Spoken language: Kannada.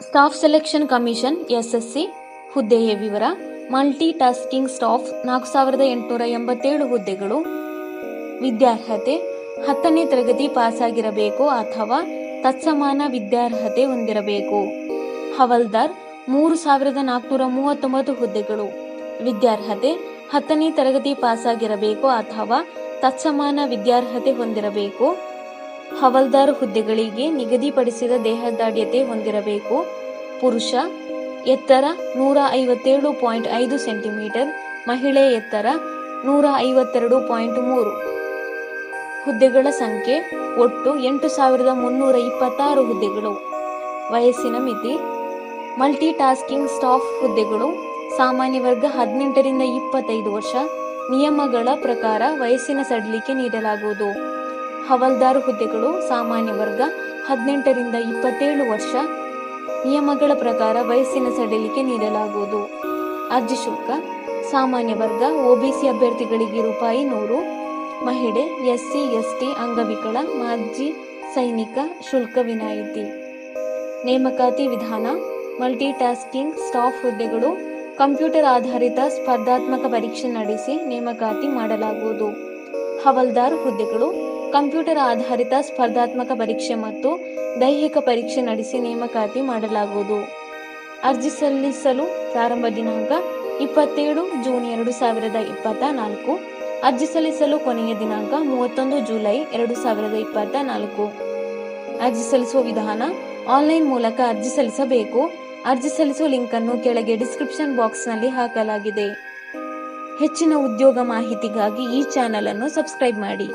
ಸ್ಟಾಫ್ ಸೆಲೆಕ್ಷನ್ ಕಮಿಷನ್ ಎಸ್ಎಸ್ಸಿ ಹುದ್ದೆಯ ವಿವರ ಮಲ್ಟಿ ಟಾಸ್ಕಿಂಗ್ ಸ್ಟಾಫ್ ನಾಲ್ಕು ಸಾವಿರದ ಎಂಟುನೂರ ಎಂಬತ್ತೇಳು ಹುದ್ದೆಗಳು. ವಿದ್ಯಾರ್ಹತೆ, ಹತ್ತನೇ ತರಗತಿ ಪಾಸಾಗಿರಬೇಕು ಅಥವಾ ತತ್ಸಮಾನ ವಿದ್ಯಾರ್ಹತೆ ಹೊಂದಿರಬೇಕು. ಹವಲ್ದಾರ್, ಮೂರು ಸಾವಿರದ ನಾಲ್ಕುನೂರ ಮೂವತ್ತೊಂಬತ್ತು ಹುದ್ದೆಗಳು. ವಿದ್ಯಾರ್ಹತೆ, ಹತ್ತನೇ ತರಗತಿ ಪಾಸಾಗಿರಬೇಕು ಅಥವಾ ತತ್ಸಮಾನ ವಿದ್ಯಾರ್ಹತೆ ಹೊಂದಿರಬೇಕು. ಹವಲ್ದಾರ್ ಹುದ್ದೆಗಳಿಗೆ ನಿಗದಿಪಡಿಸಿದ ದೇಹದಾಢ್ಯತೆ ಹೊಂದಿರಬೇಕು. ಪುರುಷ, ಎತ್ತರ ನೂರ ಐವತ್ತೇಳು ಪಾಯಿಂಟ್ ಐದು ಸೆಂಟಿಮೀಟರ್, ಮಹಿಳೆ ಎತ್ತರ ನೂರ ಐವತ್ತೆರಡು ಪಾಯಿಂಟ್ ಮೂರು. ಹುದ್ದೆಗಳ ಸಂಖ್ಯೆ ಒಟ್ಟು ಎಂಟು ಸಾವಿರದ ಮುನ್ನೂರ ಇಪ್ಪತ್ತಾರು ಹುದ್ದೆಗಳು. ವಯಸ್ಸಿನ ಮಿತಿ ಮಲ್ಟಿ ಟಾಸ್ಕಿಂಗ್ ಸ್ಟಾಫ್ ಹುದ್ದೆಗಳು, ಸಾಮಾನ್ಯ ವರ್ಗ ಹದಿನೆಂಟರಿಂದ ಇಪ್ಪತ್ತೈದು ವರ್ಷ, ನಿಯಮಗಳ ಪ್ರಕಾರ ವಯಸ್ಸಿನ ಸಡಿಲಿಕೆ ನೀಡಲಾಗುವುದು. ಹವಲ್ದಾರ್ ಹುದ್ದೆಗಳು ಸಾಮಾನ್ಯ ವರ್ಗ ಹದಿನೆಂಟರಿಂದ ಇಪ್ಪತ್ತೇಳು ವರ್ಷ ನಿಯಮಗಳ ಪ್ರಕಾರ ವಯಸ್ಸಿನ ಸಡಿಲಿಕೆ ನೀಡಲಾಗುವುದು. ಅರ್ಜಿ ಶುಲ್ಕ, ಸಾಮಾನ್ಯ ವರ್ಗ ಒಬಿಸಿ ಅಭ್ಯರ್ಥಿಗಳಿಗೆ ರೂಪಾಯಿ ನೂರು, ಮಹಿಳೆ, ಎಸ್ಸಿ, ಎಸ್ಟಿ, ಅಂಗವಿಕಲ, ಮಾಜಿ ಸೈನಿಕ ಶುಲ್ಕ ವಿನಾಯಿತಿ. ನೇಮಕಾತಿ ವಿಧಾನ ಮಲ್ಟಿ ಟಾಸ್ಕಿಂಗ್ ಸ್ಟಾಫ್ ಹುದ್ದೆಗಳು, ಕಂಪ್ಯೂಟರ್ ಆಧಾರಿತ ಸ್ಪರ್ಧಾತ್ಮಕ ಪರೀಕ್ಷೆ ನಡೆಸಿ ನೇಮಕಾತಿ ಮಾಡಲಾಗುವುದು. ಹವಲ್ದಾರ್ ಹುದ್ದೆಗಳು ಕಂಪ್ಯೂಟರ್ ಆಧಾರಿತ ಸ್ಪರ್ಧಾತ್ಮಕ ಪರೀಕ್ಷೆ ಮತ್ತು ದೈಹಿಕ ಪರೀಕ್ಷೆ ನಡೆಸಿ ನೇಮಕಾತಿ ಮಾಡಲಾಗುವುದು. ಅರ್ಜಿ ಸಲ್ಲಿಸಲು ಪ್ರಾರಂಭ ದಿನಾಂಕ ಇಪ್ಪತ್ತೇಳು ಜೂನ್ ಎರಡು ಸಾವಿರದ ಇಪ್ಪತ್ತ ನಾಲ್ಕು. ಅರ್ಜಿ ಸಲ್ಲಿಸಲು ಕೊನೆಯ ದಿನಾಂಕ ಮೂವತ್ತೊಂದು ಜುಲೈ ಎರಡು ಸಾವಿರದ ಇಪ್ಪತ್ತ ನಾಲ್ಕು. ಅರ್ಜಿ ಸಲ್ಲಿಸುವ ವಿಧಾನ, ಆನ್ಲೈನ್ ಮೂಲಕ ಅರ್ಜಿ ಸಲ್ಲಿಸಬೇಕು. ಅರ್ಜಿ ಸಲ್ಲಿಸುವ ಲಿಂಕ್ ಅನ್ನು ಕೆಳಗೆ ಡಿಸ್ಕ್ರಿಪ್ಷನ್ ಬಾಕ್ಸ್ನಲ್ಲಿ ಹಾಕಲಾಗಿದೆ. ಹೆಚ್ಚಿನ ಉದ್ಯೋಗ ಮಾಹಿತಿಗಾಗಿ ಈ ಚಾನೆಲ್ ಅನ್ನು ಸಬ್ಸ್ಕ್ರೈಬ್ ಮಾಡಿ.